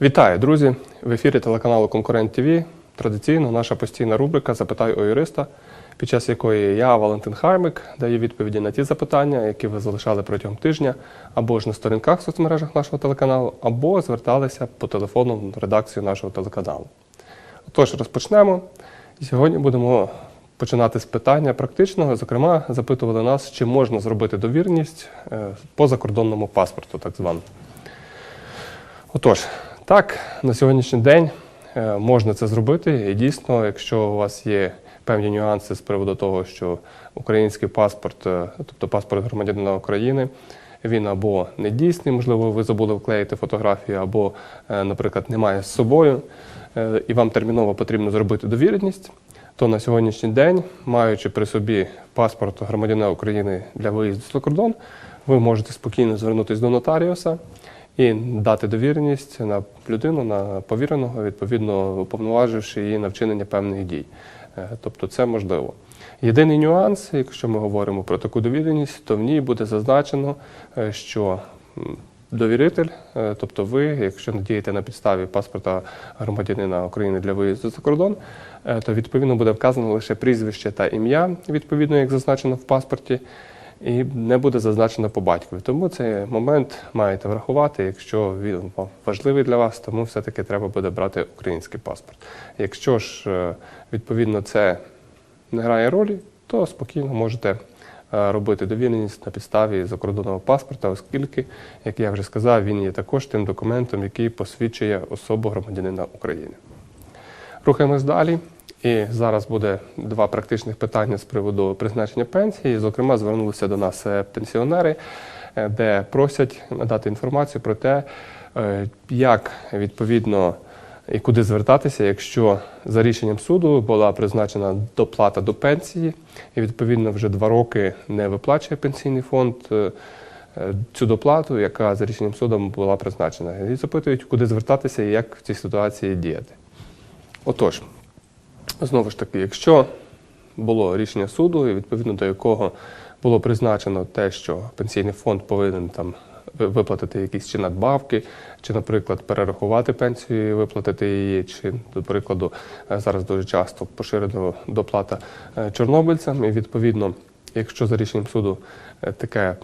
Вітаю, друзі! В ефірі телеканалу Конкурент ТВ. Традиційно наша постійна рубрика Запитай у юриста, під час якої я, Валентин Хармик, даю відповіді на ті запитання, які ви залишали протягом тижня, або ж на сторінках в соцмережах нашого телеканалу, або зверталися по телефону в редакцію нашого телеканалу. Отож, розпочнемо. Сьогодні будемо починати з питання практичного. Зокрема, запитували нас, чи можна зробити довірність е, по закордонному паспорту, так званому. Отож, так, на сьогоднішній день е, можна це зробити. І дійсно, якщо у вас є певні нюанси з приводу того, що український паспорт, е, тобто паспорт громадянина України, він або не дійсний, можливо, ви забули вклеїти фотографію, або, е, наприклад, немає з собою, і вам терміново потрібно зробити довіреність, то на сьогоднішній день, маючи при собі паспорт громадянина України для виїзду за кордон, ви можете спокійно звернутися до нотаріуса і дати довіреність на людину, на повіреного, відповідно уповноваживши її на вчинення певних дій. Е, Тобто це можливо. Єдиний нюанс, якщо ми говоримо про таку довіреність, то в ній буде зазначено, е, що довіритель, е, тобто ви, якщо надієте на підставі паспорта громадянина України для виїзду за кордон, то відповідно буде вказано лише прізвище та ім'я, відповідно, як зазначено в паспорті і не буде зазначено по батькові. Тому цей момент маєте врахувати. Якщо він важливий для вас, тому все-таки треба буде брати український паспорт. Якщо ж е, відповідно це не грає ролі, то спокійно можете е, робити довіреність на підставі закордонного паспорта, оскільки, як я вже сказав, він є також тим документом, який посвідчує особу громадянина України. Рухаємось далі. І зараз буде два практичних питання з приводу призначення пенсії. Зокрема, звернулися до нас е, пенсіонери, е, де просять надати інформацію про те, е, як відповідно і куди звертатися, якщо за рішенням суду була призначена доплата до пенсії, і відповідно вже два роки не виплачує пенсійний фонд. Цю доплату, яка за рішенням суду була призначена, і запитують, куди звертатися і як в цій ситуації діяти. Отож, Знову ж таки, якщо було рішення суду, відповідно до якого було призначено те, що пенсійний фонд повинен там виплатити якісь чи надбавки, чи, наприклад, перерахувати пенсію і виплатити її, чи, до прикладу, е, зараз дуже часто поширена доплата е, чорнобильцям, і відповідно, якщо за рішенням суду е, така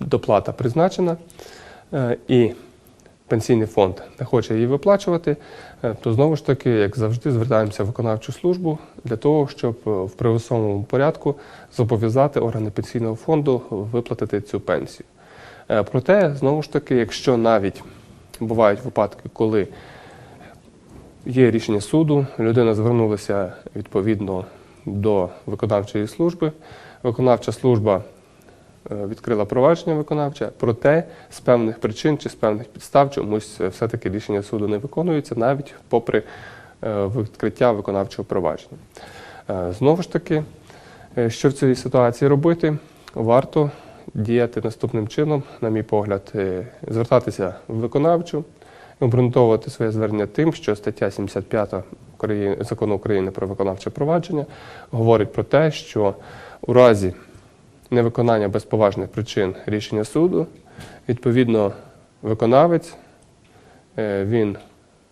доплата призначена, і пенсійний фонд не хоче її виплачувати, е, то знову ж таки, як завжди, звертаємося в виконавчу службу для того, щоб е, в примусовому порядку зобов'язати органи пенсійного фонду виплатити цю пенсію. Е, Проте, знову ж таки, якщо навіть бувають випадки, коли є рішення суду, людина звернулася відповідно до виконавчої служби, виконавча служба відкрила провадження виконавче, проте з певних причин чи з певних підстав чомусь е, все-таки рішення суду не виконується, навіть попри е, відкриття виконавчого провадження. Е, Знову ж таки, е, що в цій ситуації робити? Варто діяти наступним чином, на мій погляд, е, звертатися в виконавчу, обґрунтовувати своє звернення тим, що стаття 75 України- закону України про виконавче провадження говорить про те, що у разі невиконання без поважних причин рішення суду, відповідно, виконавець е, він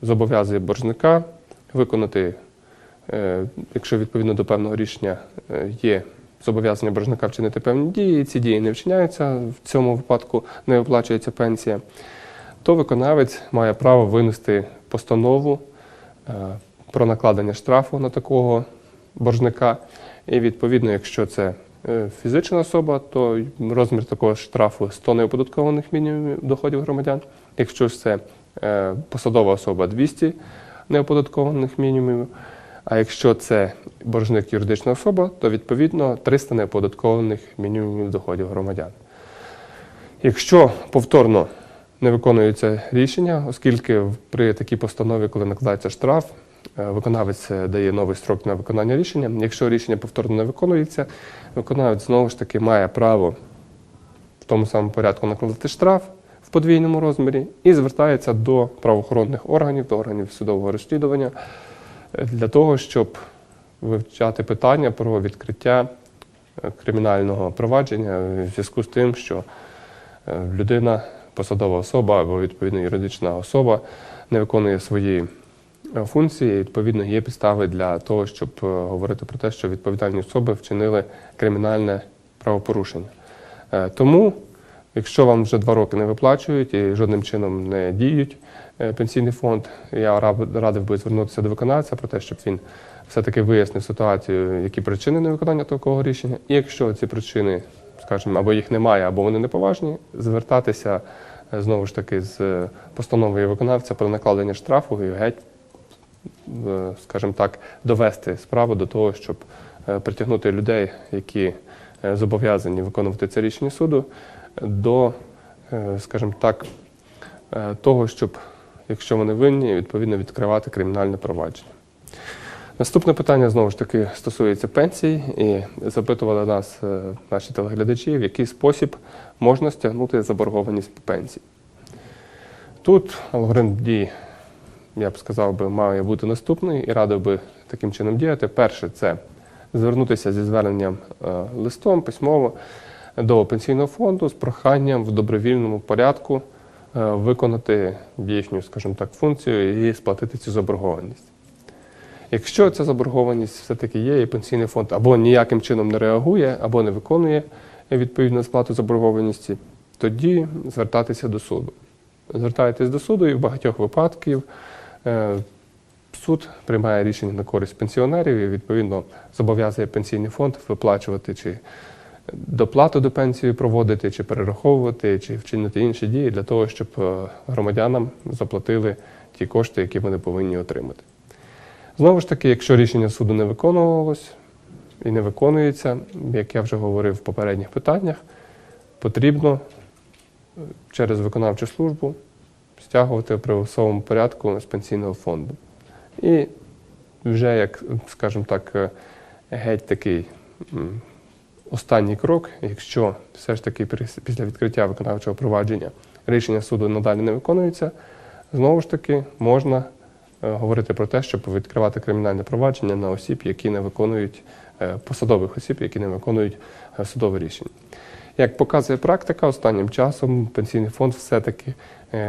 зобов'язує боржника виконати, е, якщо відповідно до певного рішення е, є зобов'язання боржника вчинити певні дії, ці дії не вчиняються, в цьому випадку не виплачується пенсія, то виконавець має право винести постанову про накладення штрафу на такого боржника. І відповідно, якщо це фізична особа, то розмір такого штрафу 100 неоподаткованих мінімумів доходів громадян. Якщо ж це е, посадова особа 200 неоподаткованих мінімумів. А якщо це боржник юридична особа, то відповідно 300 неоподаткованих мінімумів доходів громадян. Якщо повторно не виконується рішення, оскільки при такій постанові, коли накладається штраф, е, виконавець е, дає новий строк на виконання рішення. Якщо рішення повторно не виконується, виконавець знову ж таки має право в тому самому порядку накладати штраф в подвійному розмірі і звертається до правоохоронних органів, до органів судового розслідування е, для того, щоб вивчати питання про відкриття е, кримінального провадження в зв'язку з тим, що е, людина посадова особа або відповідно юридична особа не виконує свої е, функції, відповідно є підстави для того, щоб е, говорити про те, що відповідальні особи вчинили кримінальне правопорушення. Е, Тому, якщо вам вже два роки не виплачують і жодним чином не діють е, пенсійний фонд, я радив би звернутися до виконавця про те, щоб він все-таки вияснив ситуацію, які причини невиконання такого рішення. І якщо ці причини, скажімо, або їх немає, або вони неповажні, звертатися е, знову ж таки з е, постановою виконавця про накладення штрафу і геть, е, скажімо так, довести справу до того, щоб е, притягнути людей, які е, зобов'язані виконувати це рішення суду, до, е, скажімо так, е, того, щоб, якщо вони винні, відповідно відкривати кримінальне провадження. Наступне питання знову ж таки стосується пенсій, і запитували нас е, наші телеглядачі, в який спосіб можна стягнути заборгованість пенсії. Тут алгоритм дій, я б сказав би, має бути наступний і радив би таким чином діяти. Перше, це звернутися зі зверненням е, листом письмово до пенсійного фонду з проханням в добровільному порядку е, виконати їхню, скажімо так, функцію і сплатити цю заборгованість. Якщо ця заборгованість все-таки є, і пенсійний фонд або ніяким чином не реагує, або не виконує відповідну сплату заборгованості, тоді звертатися до суду. Звертаєтесь до суду, і в багатьох випадків суд приймає рішення на користь пенсіонерів і відповідно зобов'язує пенсійний фонд виплачувати чи доплату до пенсії проводити, чи перераховувати, чи вчинити інші дії для того, щоб е, громадянам заплатили ті кошти, які вони повинні отримати. Знову ж таки, якщо рішення суду не виконувалось і не виконується, як я вже говорив в попередніх питаннях, потрібно е, через виконавчу службу стягувати в примусовому порядку з пенсійного фонду. І вже, як, скажімо так, е, геть такий останній крок, якщо все ж таки після відкриття виконавчого провадження рішення суду надалі не виконується, знову ж таки можна е, говорити про те, щоб відкривати кримінальне провадження на осіб, які не виконують е, посадових осіб, які не виконують судове рішення. Як показує практика, останнім часом пенсійний фонд все-таки,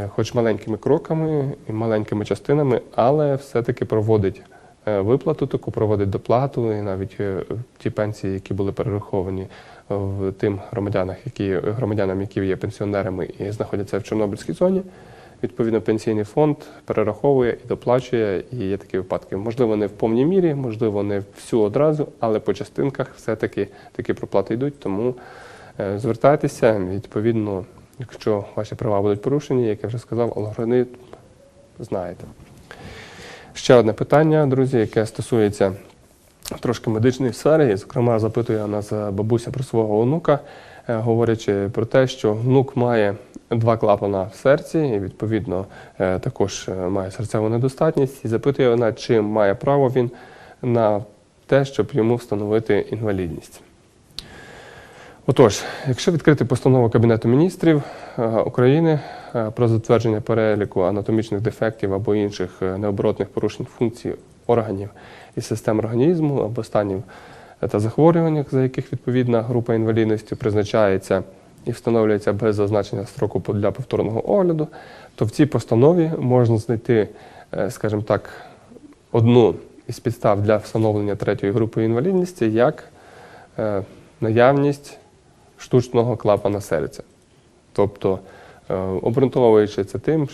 хоч маленькими кроками і маленькими частинами, але все-таки проводить е, виплату, таку проводить доплату, і навіть е, ті пенсії, які були перераховані е, в тим громадянах, які громадянам, які є пенсіонерами і знаходяться в Чорнобильській зоні. Відповідно, пенсійний фонд перераховує і доплачує, і є такі випадки. Можливо, не в повній мірі, можливо, не всю одразу, але по частинках все-таки такі проплати йдуть. Тому е, звертайтеся, відповідно, якщо ваші права будуть порушені, як я вже сказав, алгоритм знаєте. Ще одне питання, друзі, яке стосується трошки медичної сфери. І, зокрема, запитує нас е, бабуся про свого онука, е, говорячи про те, що внук має два клапана в серці, і відповідно е, також має серцеву недостатність. І запитує вона, чи має право він на те, щоб йому встановити інвалідність. Отож, якщо відкрити постанову Кабінету міністрів е, України е, про затвердження переліку анатомічних дефектів або інших е, необоротних порушень функцій органів і систем організму або станів та захворювань, за яких відповідна група інвалідності призначається і встановлюється без зазначення строку для повторного огляду, то в цій постанові можна знайти, скажімо так, одну із підстав для встановлення третьої групи інвалідності як наявність штучного клапана серця. Тобто, е, обґрунтовуючи це тим,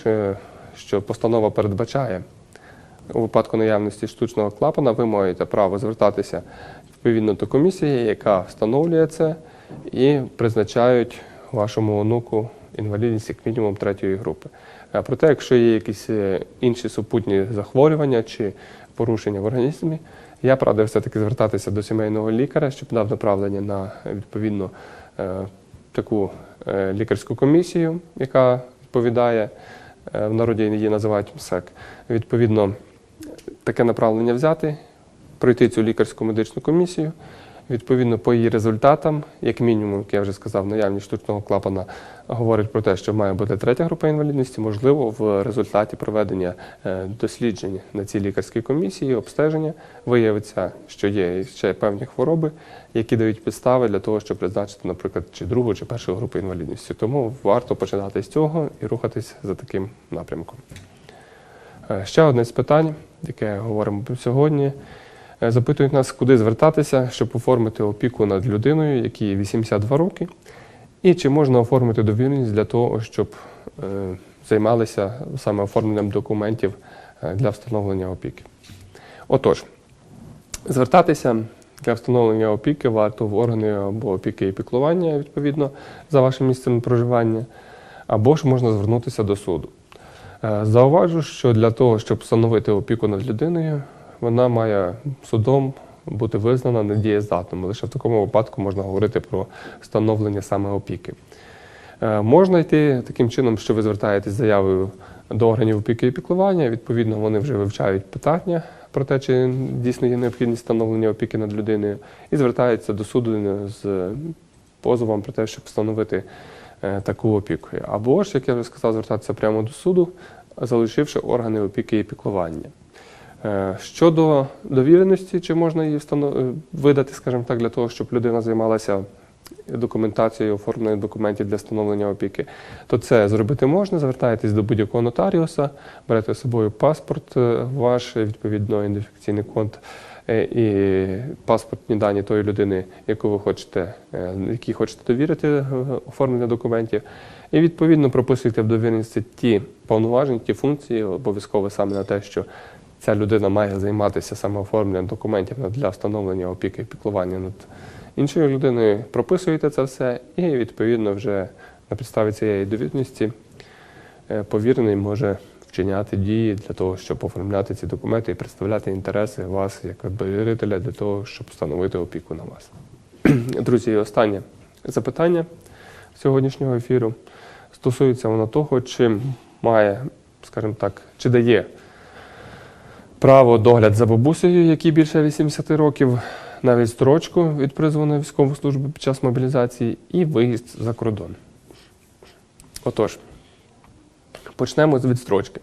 що, постанова передбачає у випадку наявності штучного клапана, ви маєте право звертатися відповідно до комісії, яка встановлює це, і призначають вашому онуку інвалідність як мінімум третьої групи. А Проте, якщо є якісь е, інші супутні захворювання чи порушення в організмі, я радив все-таки звертатися до сімейного лікаря, щоб дав направлення на відповідну е, таку е, лікарську комісію, яка відповідає е, в народі її називають МСЕК. Відповідно, таке направлення взяти, пройти цю лікарську медичну комісію Відповідно, по її результатам, як мінімум, як я вже сказав, наявність штучного клапана говорить про те, що має бути третя група інвалідності. Можливо, в результаті проведення е, досліджень на цій лікарській комісії, обстеження виявиться, що є ще певні хвороби, які дають підстави для того, щоб призначити, наприклад, чи другу, чи першу групу інвалідності. Тому варто починати з цього і рухатись за таким напрямком. Е, Ще одне з питань, яке говоримо сьогодні. Е, Запитують нас, куди звертатися, щоб оформити опіку над людиною, якій 82 роки, і чи можна оформити довіреність для того, щоб е, займалися саме оформленням документів е, для встановлення опіки. Отож, звертатися для встановлення опіки варто в органи або опіки і піклування, відповідно, за вашим місцем проживання, або ж можна звернутися до суду. Зауважу, що для того, щоб встановити опіку над людиною, вона має судом бути визнана недієздатною. Лише в такому випадку можна говорити про встановлення саме опіки. Е, Можна йти таким чином, що ви звертаєтесь з заявою до органів опіки і піклування. Відповідно, вони вже вивчають питання про те, чи дійсно є необхідність встановлення опіки над людиною, і звертаються до суду з позовом про те, щоб встановити е, таку опіку. Або ж, як я вже сказав, звертатися прямо до суду, залишивши органи опіки і піклування. Е, Щодо довіреності, чи можна її е, видати, скажімо так, для того, щоб людина займалася документацією, оформленням документів для встановлення опіки, то це зробити можна. Звертаєтесь до будь-якого нотаріуса, берете з собою паспорт, е, ваш відповідно ідентифікаційний код е, і паспортні дані тої людини, яку ви хочете, якій хочете довірити оформлення документів. І відповідно прописуєте в довіреності ті повноваження, ті функції, обов'язково саме на те, що ця людина має займатися саме оформленням документів для встановлення опіки і піклування над іншою людиною. Прописуєте це все, і відповідно вже на підставі цієї довідності е, повірений може вчиняти дії для того, щоб оформляти ці документи і представляти інтереси вас як довірителя для того, щоб встановити опіку на вас. Друзі, і останнє запитання сьогоднішнього ефіру стосується воно того, чи має, скажімо так, чи дає право догляд за бабусею, якій більше 80 років, навіть строчку від призову на військову службу під час мобілізації і виїзд за кордон. Отож, почнемо з відстрочки.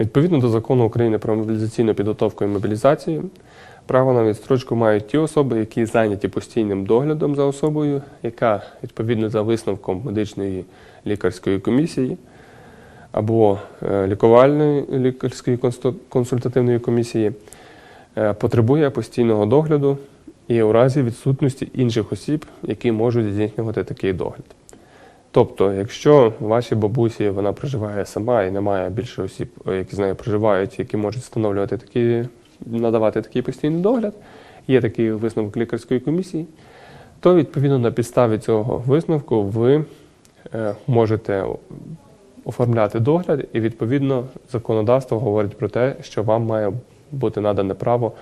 Відповідно до закону України про мобілізаційну підготовку і мобілізацію, право на відстрочку мають ті особи, які зайняті постійним доглядом за особою, яка відповідно за висновком медичної лікарської комісії або е, лікувальної лікарської консультативної комісії е, потребує постійного догляду і у разі відсутності інших осіб, які можуть здійснювати такий догляд. Тобто, якщо вашій бабусі вона проживає сама і немає більше осіб, е, які з нею проживають, які можуть встановлювати такі, надавати такий постійний догляд, є такий висновок лікарської комісії, то відповідно на підставі цього висновку ви можете оформляти догляд, і відповідно законодавство говорить про те, що вам має бути надане право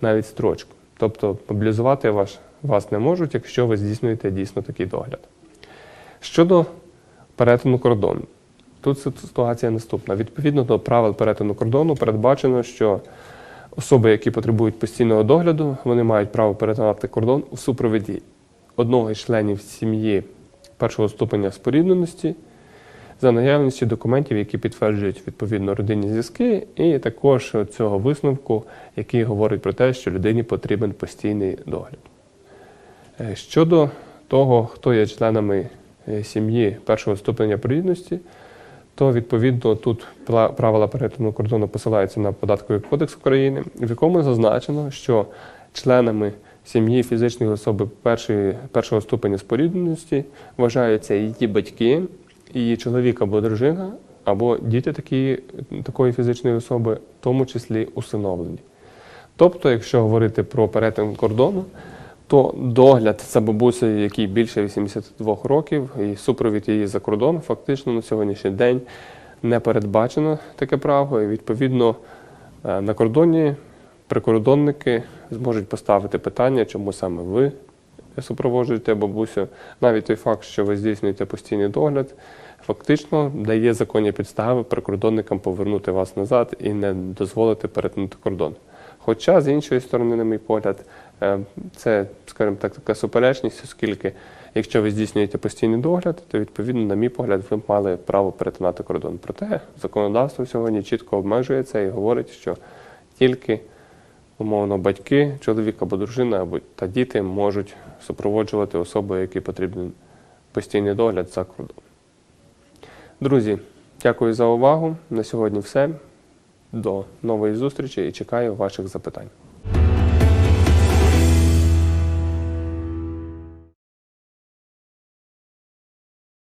на відстрочку. Тобто мобілізувати вас, вас не можуть, якщо ви здійснюєте дійсно такий догляд. Щодо перетину кордону, тут ситуація наступна. Відповідно до правил перетину кордону передбачено, що особи, які потребують постійного догляду, вони мають право перетинати кордон у супроводі одного із членів сім'ї першого ступеня спорідненості за наявністю документів, які підтверджують відповідно родинні зв'язки, і також цього висновку, який говорить про те, що людині потрібен постійний догляд. Е, Щодо того, хто є членами е, сім'ї першого ступеня порідності, то відповідно тут правила перетину кордону посилаються на податковий кодекс України, в якому зазначено, що членами сім'ї фізичної особи першої, першого ступеня спорідненості вважаються її батьки, її чоловік або дружина, або діти такі, такої фізичної особи, в тому числі усиновлені. Тобто, якщо говорити про перетин кордону, то догляд за бабусею, якій більше 82 років, і супровід її за кордон, фактично на сьогоднішній день не передбачено таке право, і відповідно е, на кордоні прикордонники зможуть поставити питання, чому саме ви супроводжуєте бабусю. Навіть той факт, що ви здійснюєте постійний догляд, фактично дає законні підстави прикордонникам повернути вас назад і не дозволити перетнути кордон. Хоча, з іншої сторони, на мій погляд, Е, Це, скажімо так, така суперечність, оскільки якщо ви здійснюєте постійний догляд, то відповідно, на мій погляд, ви мали право перетинати кордон. Проте законодавство сьогодні чітко обмежує це і говорить, що тільки умовно батьки, чоловік або дружина, або та діти можуть супроводжувати особу, якій потрібен постійний догляд за кордон. Друзі, дякую за увагу. На сьогодні все. До нової зустрічі і чекаю ваших запитань.